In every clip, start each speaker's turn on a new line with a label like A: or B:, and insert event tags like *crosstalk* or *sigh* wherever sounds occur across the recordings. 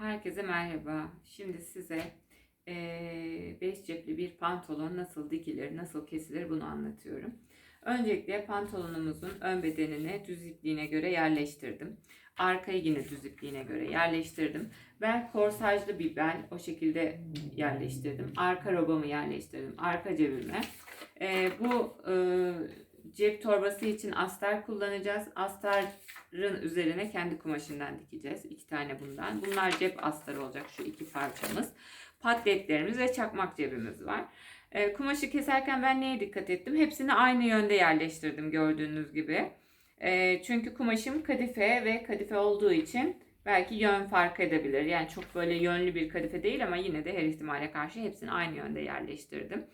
A: Herkese merhaba. Şimdi size 5 cepli bir pantolon nasıl dikilir, nasıl kesilir bunu anlatıyorum. Öncelikle pantolonumuzun ön bedenini düz ipliğine göre yerleştirdim. Arkayı yine düz ipliğine göre yerleştirdim. Ben korsajlı bir bel o şekilde yerleştirdim. Arka robamı yerleştirdim. Arka cebime. Eee, bu eee, cep torbası için astar kullanacağız. Astarın üzerine kendi kumaşından dikeceğiz. İki tane bundan. Bunlar cep astarı olacak şu iki parçamız. Patletlerimiz ve çakmak cebimiz var. Eee, kumaşı keserken ben neye dikkat ettim? Hepsini aynı yönde yerleştirdim gördüğünüz gibi. Eee, çünkü kumaşım kadife ve kadife olduğu için belki yön fark edebilir. Yani çok böyle yönlü bir kadife değil ama yine de her ihtimale karşı hepsini aynı yönde yerleştirdim.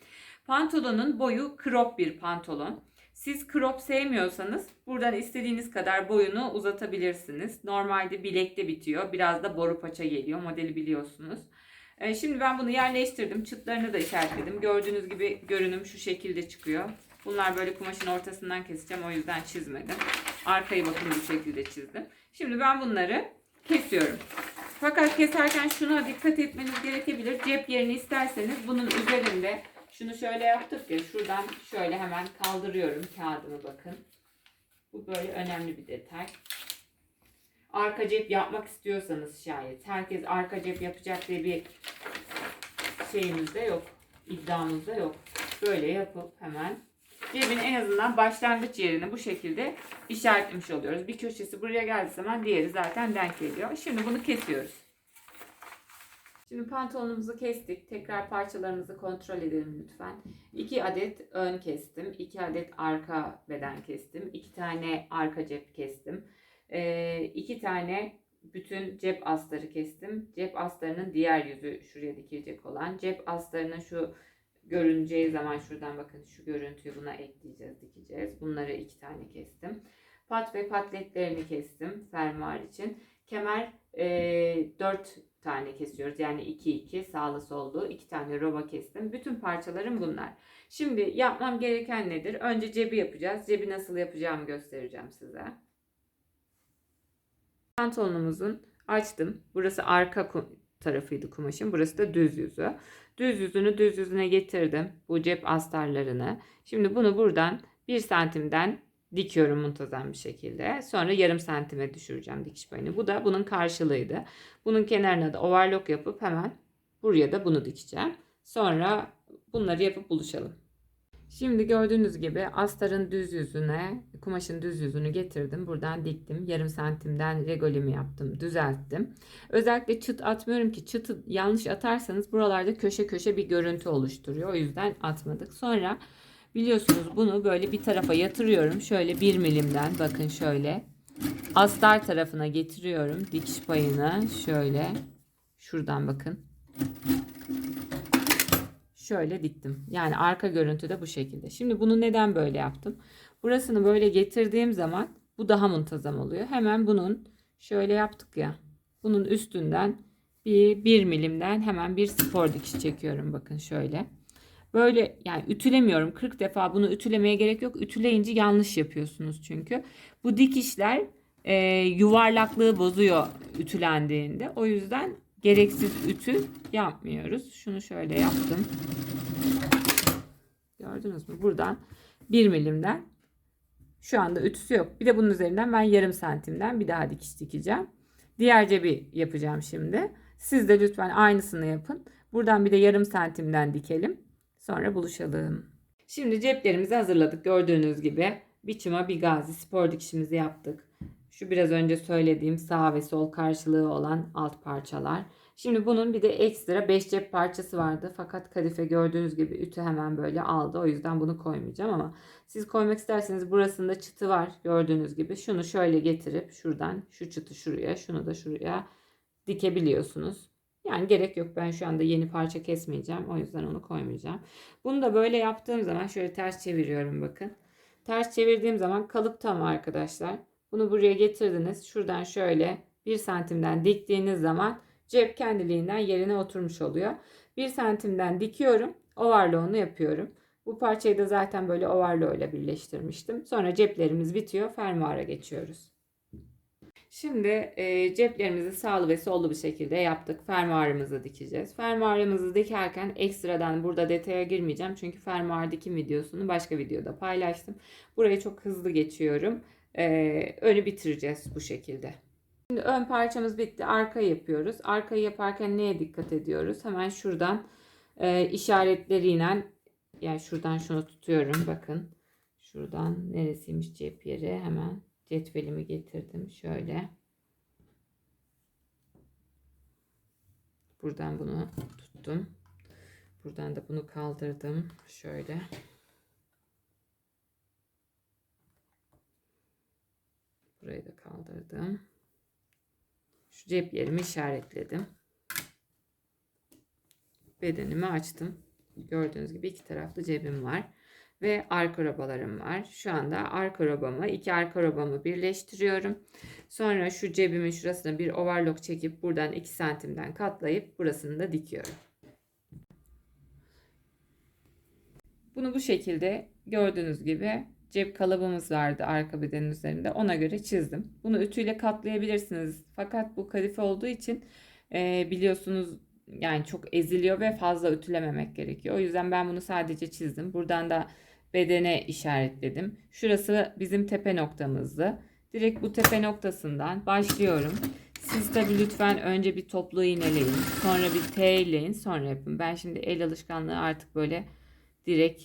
A: Pantolonun boyu crop bir pantolon. Siz crop sevmiyorsanız buradan istediğiniz kadar boyunu uzatabilirsiniz. Normalde bilekte bitiyor. Biraz da boru paça geliyor. Modeli biliyorsunuz. Ee, Şimdi ben bunu yerleştirdim. Çıtlarını da işaretledim. Gördüğünüz gibi görünüm şu şekilde çıkıyor. Bunlar böyle kumaşın ortasından keseceğim. O yüzden çizmedim. Arkayı bakın bu şekilde çizdim. Şimdi ben bunları kesiyorum. Fakat keserken şuna dikkat etmeniz gerekebilir. Cep yerini isterseniz bunun üzerinde şunu şöyle yaptık ya şuradan şöyle hemen kaldırıyorum kağıdımı bakın. Bu böyle önemli bir detay. Arka cep yapmak istiyorsanız şayet. Herkes arka cep yapacak diye bir şeyimiz de yok. iddiamız da yok. Böyle yapıp hemen cebin en azından başlangıç yerini bu şekilde işaretlemiş oluyoruz. Bir köşesi buraya geldiği zaman diğeri zaten denk geliyor. Şimdi bunu kesiyoruz. Şimdi pantolonumuzu kestik. Tekrar parçalarımızı kontrol edelim lütfen. 2 adet ön kestim. 2 adet arka beden kestim. 2 tane arka cep kestim. 2 tane bütün cep astarı kestim. Cep astarının diğer yüzü şuraya dikilecek olan. Cep astarının şu görüneceği zaman şuradan bakın şu görüntüyü buna ekleyeceğiz, dikeceğiz. Bunları iki tane kestim. Pat ve patletlerini kestim fermuar için. Kemer e, 4 tane kesiyoruz. Yani 2 2 sağlı sollu 2 tane roba kestim. Bütün parçalarım bunlar. Şimdi yapmam gereken nedir? Önce cebi yapacağız. Cebi nasıl yapacağımı göstereceğim size. Pantolonumuzun açtım. Burası arka tarafıydı kumaşın. Burası da düz yüzü. Düz yüzünü düz yüzüne getirdim. Bu cep astarlarını. Şimdi bunu buradan 1 santimden dikiyorum muntazam bir şekilde. Sonra yarım santime düşüreceğim dikiş payını. Bu da bunun karşılığıydı. Bunun kenarına da overlock yapıp hemen buraya da bunu dikeceğim. Sonra bunları yapıp buluşalım. Şimdi gördüğünüz gibi astarın düz yüzüne, kumaşın düz yüzünü getirdim. Buradan diktim. Yarım santimden regolimi yaptım, düzelttim. Özellikle çıt atmıyorum ki çıtı yanlış atarsanız buralarda köşe köşe bir görüntü oluşturuyor. O yüzden atmadık. Sonra biliyorsunuz bunu böyle bir tarafa yatırıyorum. Şöyle bir milimden bakın şöyle. Astar tarafına getiriyorum dikiş payını şöyle. Şuradan bakın. Şöyle diktim. Yani arka görüntü de bu şekilde. Şimdi bunu neden böyle yaptım? Burasını böyle getirdiğim zaman bu daha muntazam oluyor. Hemen bunun şöyle yaptık ya. Bunun üstünden bir, bir milimden hemen bir spor dikiş çekiyorum. Bakın şöyle. Böyle yani ütülemiyorum. 40 defa bunu ütülemeye gerek yok. Ütüleyince yanlış yapıyorsunuz çünkü. Bu dikişler e, yuvarlaklığı bozuyor ütülendiğinde. O yüzden gereksiz ütü yapmıyoruz. Şunu şöyle yaptım. Gördünüz mü? Buradan 1 milimden şu anda ütüsü yok. Bir de bunun üzerinden ben yarım santimden bir daha dikiş dikeceğim. Diğer cebi yapacağım şimdi. Siz de lütfen aynısını yapın. Buradan bir de yarım santimden dikelim. Sonra buluşalım. Şimdi ceplerimizi hazırladık. Gördüğünüz gibi biçima bir gazi spor dikişimizi yaptık. Şu biraz önce söylediğim sağ ve sol karşılığı olan alt parçalar. Şimdi bunun bir de ekstra 5 cep parçası vardı. Fakat kadife gördüğünüz gibi ütü hemen böyle aldı. O yüzden bunu koymayacağım ama siz koymak isterseniz burasında çıtı var gördüğünüz gibi. Şunu şöyle getirip şuradan şu çıtı şuraya şunu da şuraya dikebiliyorsunuz. Yani gerek yok. Ben şu anda yeni parça kesmeyeceğim. O yüzden onu koymayacağım. Bunu da böyle yaptığım zaman şöyle ters çeviriyorum bakın. Ters çevirdiğim zaman kalıp tam arkadaşlar. Bunu buraya getirdiniz. Şuradan şöyle 1 santimden diktiğiniz zaman cep kendiliğinden yerine oturmuş oluyor. 1 santimden dikiyorum. Overlock'unu yapıyorum. Bu parçayı da zaten böyle overlock ile birleştirmiştim. Sonra ceplerimiz bitiyor. Fermuara geçiyoruz. Şimdi e, ceplerimizi sağlı ve sollu bir şekilde yaptık. Fermuarımızı dikeceğiz. Fermuarımızı dikerken ekstradan burada detaya girmeyeceğim. Çünkü fermuar dikim videosunu başka videoda paylaştım. Burayı çok hızlı geçiyorum. E, önü bitireceğiz bu şekilde. Şimdi ön parçamız bitti. Arkayı yapıyoruz. Arkayı yaparken neye dikkat ediyoruz? Hemen şuradan e, işaretleriyle yani şuradan şunu tutuyorum. Bakın. Şuradan neresiymiş cep yeri? Hemen cetvelimi getirdim. Şöyle. Buradan bunu tuttum. Buradan da bunu kaldırdım. Şöyle. Burayı da kaldırdım. Şu cep yerimi işaretledim. Bedenimi açtım. Gördüğünüz gibi iki taraflı cebim var. Ve arka robalarım var. Şu anda arka robamı, iki arka robamı birleştiriyorum. Sonra şu cebimin şurasına bir overlock çekip buradan 2 santimden katlayıp burasını da dikiyorum. Bunu bu şekilde gördüğünüz gibi cep kalıbımız vardı arka bedenin üzerinde. Ona göre çizdim. Bunu ütüyle katlayabilirsiniz. Fakat bu kadife olduğu için e, biliyorsunuz yani çok eziliyor ve fazla ütülememek gerekiyor. O yüzden ben bunu sadece çizdim. Buradan da bedene işaretledim. Şurası bizim tepe noktamızdı. Direkt bu tepe noktasından başlıyorum. Siz tabi lütfen önce bir toplu iğneleyin. Sonra bir T'leyin. Sonra yapın. Ben şimdi el alışkanlığı artık böyle direkt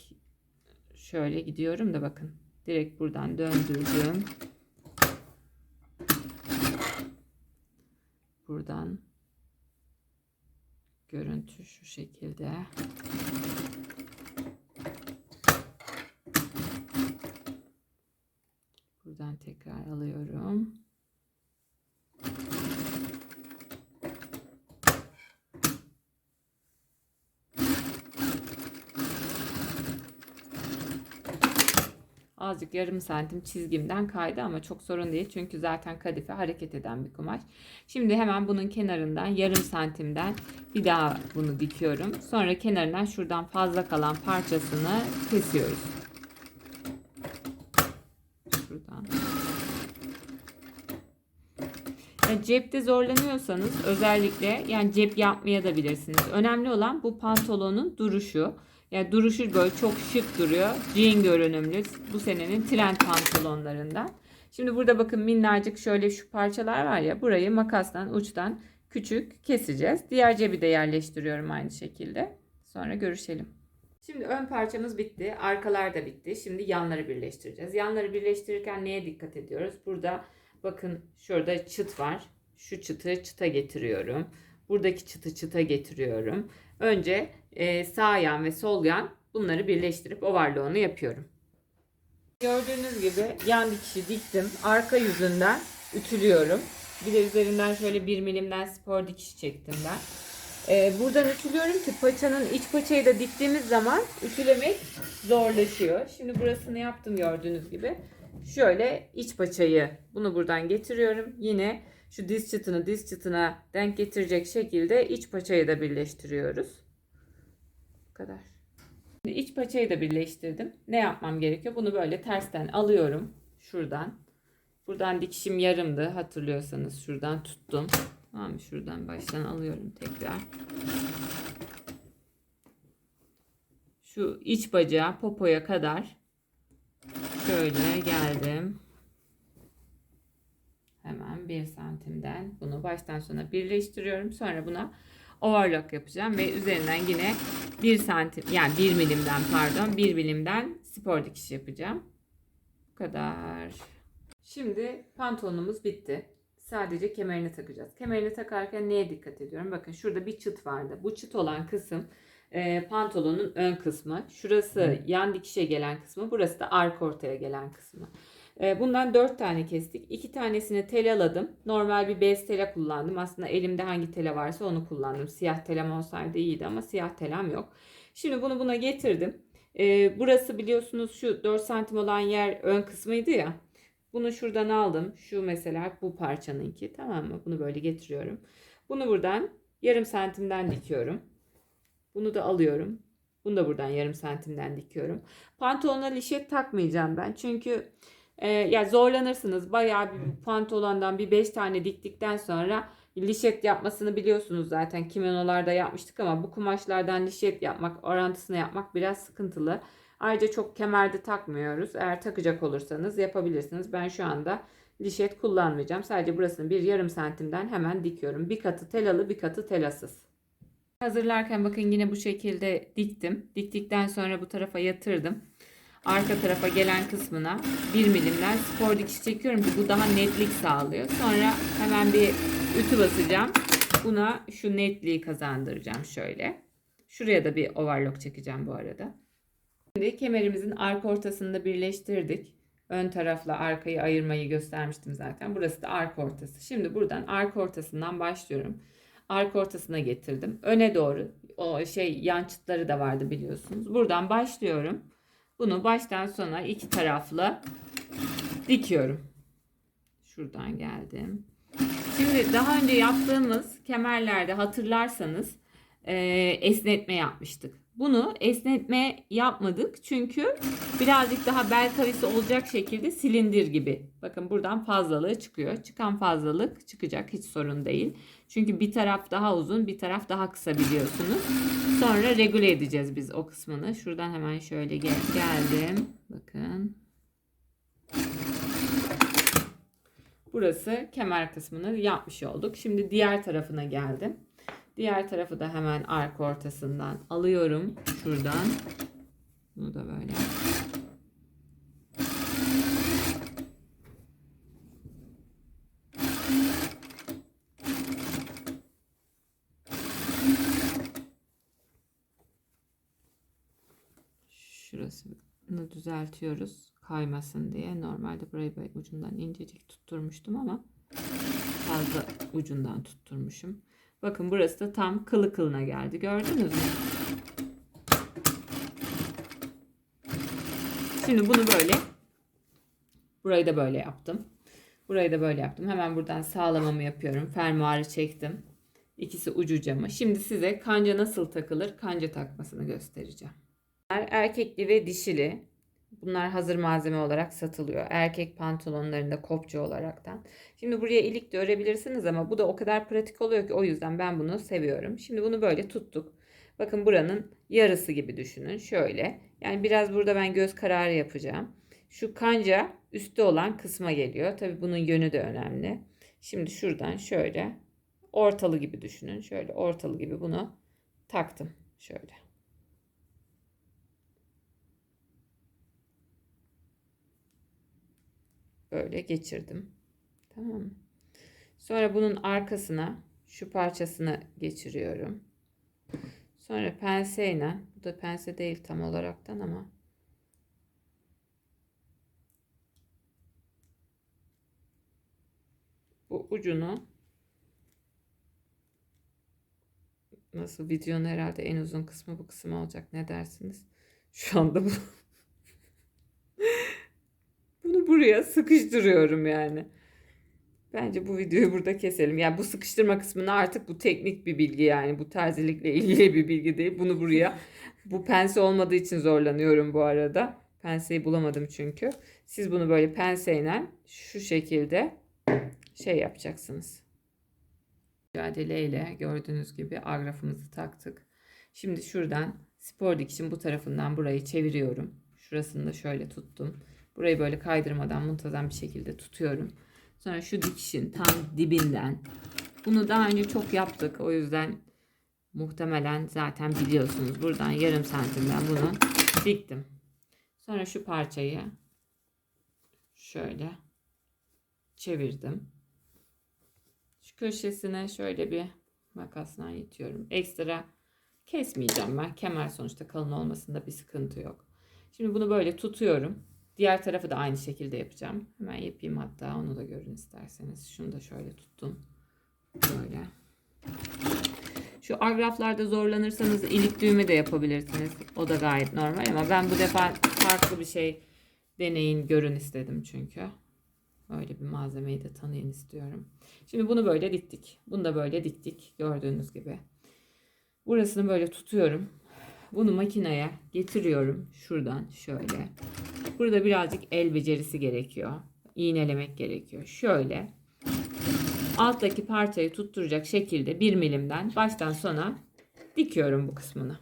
A: şöyle gidiyorum da bakın. Direkt buradan döndürdüm. Buradan görüntü şu şekilde. Buradan tekrar alıyorum. Azıcık yarım santim çizgimden kaydı ama çok sorun değil. Çünkü zaten kadife hareket eden bir kumaş. Şimdi hemen bunun kenarından yarım santimden bir daha bunu dikiyorum. Sonra kenarından şuradan fazla kalan parçasını kesiyoruz. Şuradan. Yani cepte zorlanıyorsanız özellikle yani cep yapmaya da bilirsiniz. Önemli olan bu pantolonun duruşu. Yani duruşu böyle çok şık duruyor. Jean görünümlü. Bu senenin trend pantolonlarından. Şimdi burada bakın minnacık şöyle şu parçalar var ya. Burayı makastan uçtan küçük keseceğiz. Diğer cebi de yerleştiriyorum aynı şekilde. Sonra görüşelim. Şimdi ön parçamız bitti. Arkalar da bitti. Şimdi yanları birleştireceğiz. Yanları birleştirirken neye dikkat ediyoruz? Burada bakın şurada çıt var. Şu çıtı çıta getiriyorum. Buradaki çıtı çıta getiriyorum. Önce e, sağ yan ve sol yan bunları birleştirip overlock'unu yapıyorum. Gördüğünüz gibi yan dikişi diktim. Arka yüzünden ütülüyorum. Bir de üzerinden şöyle bir milimden spor dikiş çektim ben. Ee, buradan ütülüyorum ki paçanın iç paçayı da diktiğimiz zaman ütülemek zorlaşıyor. Şimdi burasını yaptım gördüğünüz gibi. Şöyle iç paçayı bunu buradan getiriyorum. Yine şu diz çıtını diz çıtına denk getirecek şekilde iç paçayı da birleştiriyoruz. Bu kadar. Şimdi iç paçayı da birleştirdim. Ne yapmam gerekiyor? Bunu böyle tersten alıyorum. Şuradan. Buradan dikişim yarımdı. Hatırlıyorsanız şuradan tuttum. Tamam şuradan baştan alıyorum tekrar. Şu iç bacağı popoya kadar şöyle geldim. Hemen 1 santimden bunu baştan sona birleştiriyorum. Sonra buna overlock yapacağım ve üzerinden yine 1 santim yani 1 milimden pardon 1 milimden spor dikiş yapacağım. Bu kadar. Şimdi pantolonumuz bitti. Sadece kemerini takacağız. Kemerini takarken neye dikkat ediyorum? Bakın şurada bir çıt vardı. Bu çıt olan kısım e, pantolonun ön kısmı. Şurası yan dikişe gelen kısmı. Burası da arka ortaya gelen kısmı. E, bundan 4 tane kestik. 2 tanesini telaladım. Normal bir bez tela kullandım. Aslında elimde hangi tela varsa onu kullandım. Siyah telam olsaydı iyiydi ama siyah telam yok. Şimdi bunu buna getirdim. E, burası biliyorsunuz şu 4 santim olan yer ön kısmıydı ya. Bunu şuradan aldım. Şu mesela bu parçanınki tamam mı? Bunu böyle getiriyorum. Bunu buradan yarım santimden dikiyorum. Bunu da alıyorum. Bunu da buradan yarım santimden dikiyorum. Pantolona lişe takmayacağım ben. Çünkü Ee, ya zorlanırsınız. Bayağı bir pantolondan bir 5 tane diktikten sonra lişet yapmasını biliyorsunuz zaten. Kimonolarda yapmıştık ama bu kumaşlardan lişet yapmak, orantısını yapmak biraz sıkıntılı. Ayrıca çok kemerde takmıyoruz. Eğer takacak olursanız yapabilirsiniz. Ben şu anda lişet kullanmayacağım. Sadece burasını bir yarım santimden hemen dikiyorum. Bir katı telalı bir katı telasız. Hazırlarken bakın yine bu şekilde diktim. Diktikten sonra bu tarafa yatırdım. Arka tarafa gelen kısmına 1 milimden spor dikiş çekiyorum ki bu daha netlik sağlıyor. Sonra hemen bir ütü basacağım. Buna şu netliği kazandıracağım şöyle. Şuraya da bir overlock çekeceğim bu arada. Şimdi kemerimizin arka ortasını birleştirdik. Ön tarafla arkayı ayırmayı göstermiştim zaten. Burası da arka ortası. Şimdi buradan arka ortasından başlıyorum. Arka ortasına getirdim. Öne doğru o şey yan çıtları da vardı biliyorsunuz. Buradan başlıyorum. Bunu baştan sona iki taraflı dikiyorum. Şuradan geldim. Şimdi daha önce yaptığımız kemerlerde hatırlarsanız e, esnetme yapmıştık. Bunu esnetme yapmadık çünkü birazcık daha bel kavisi olacak şekilde silindir gibi. Bakın buradan fazlalığı çıkıyor. Çıkan fazlalık çıkacak hiç sorun değil. Çünkü bir taraf daha uzun bir taraf daha kısa biliyorsunuz. Sonra regüle edeceğiz biz o kısmını. Şuradan hemen şöyle gel geldim. Bakın. Burası kemer kısmını yapmış olduk. Şimdi diğer tarafına geldim. Diğer tarafı da hemen arka ortasından alıyorum. Şuradan. Bunu da böyle. Şurasını düzeltiyoruz kaymasın diye. Normalde burayı böyle ucundan incecik tutturmuştum ama fazla ucundan tutturmuşum. Bakın burası da tam kılı kılına geldi. Gördünüz mü? Şimdi bunu böyle burayı da böyle yaptım. Burayı da böyle yaptım. Hemen buradan sağlamamı yapıyorum. Fermuarı çektim. İkisi ucu camı. Şimdi size kanca nasıl takılır? Kanca takmasını göstereceğim. Erkekli ve dişili. Bunlar hazır malzeme olarak satılıyor. Erkek pantolonlarında kopça olaraktan. Şimdi buraya ilik de örebilirsiniz ama bu da o kadar pratik oluyor ki o yüzden ben bunu seviyorum. Şimdi bunu böyle tuttuk. Bakın buranın yarısı gibi düşünün. Şöyle. Yani biraz burada ben göz kararı yapacağım. Şu kanca üstte olan kısma geliyor. Tabi bunun yönü de önemli. Şimdi şuradan şöyle ortalı gibi düşünün. Şöyle ortalı gibi bunu taktım. Şöyle. Böyle geçirdim. Tamam mı? Sonra bunun arkasına şu parçasını geçiriyorum. Sonra penseyle, bu da pense değil tam olaraktan ama bu ucunu nasıl videonun herhalde en uzun kısmı bu kısım olacak ne dersiniz? Şu anda bu bunu buraya sıkıştırıyorum yani. Bence bu videoyu burada keselim. Yani bu sıkıştırma kısmını artık bu teknik bir bilgi yani. Bu terzilikle *laughs* ilgili bir bilgi değil. Bunu buraya *laughs* bu pense olmadığı için zorlanıyorum bu arada. Penseyi bulamadım çünkü. Siz bunu böyle penseyle şu şekilde şey yapacaksınız. Mücadeleyle gördüğünüz gibi agrafımızı taktık. Şimdi şuradan spor dikişin bu tarafından burayı çeviriyorum. Şurasını da şöyle tuttum. Burayı böyle kaydırmadan muntazam bir şekilde tutuyorum. Sonra şu dikişin tam dibinden. Bunu daha önce çok yaptık. O yüzden muhtemelen zaten biliyorsunuz. Buradan yarım santimden bunu diktim. Sonra şu parçayı şöyle çevirdim. Şu köşesine şöyle bir makasla itiyorum. Ekstra kesmeyeceğim ben. Kemer sonuçta kalın olmasında bir sıkıntı yok. Şimdi bunu böyle tutuyorum. Diğer tarafı da aynı şekilde yapacağım. Hemen yapayım hatta onu da görün isterseniz. Şunu da şöyle tuttum. Böyle. Şu agraflarda zorlanırsanız ilik düğme de yapabilirsiniz. O da gayet normal ama ben bu defa farklı bir şey deneyin görün istedim çünkü. Böyle bir malzemeyi de tanıyın istiyorum. Şimdi bunu böyle diktik. Bunu da böyle diktik gördüğünüz gibi. Burasını böyle tutuyorum. Bunu makineye getiriyorum şuradan şöyle. Burada birazcık el becerisi gerekiyor. İğnelemek gerekiyor. Şöyle alttaki parçayı tutturacak şekilde bir milimden baştan sona dikiyorum bu kısmını.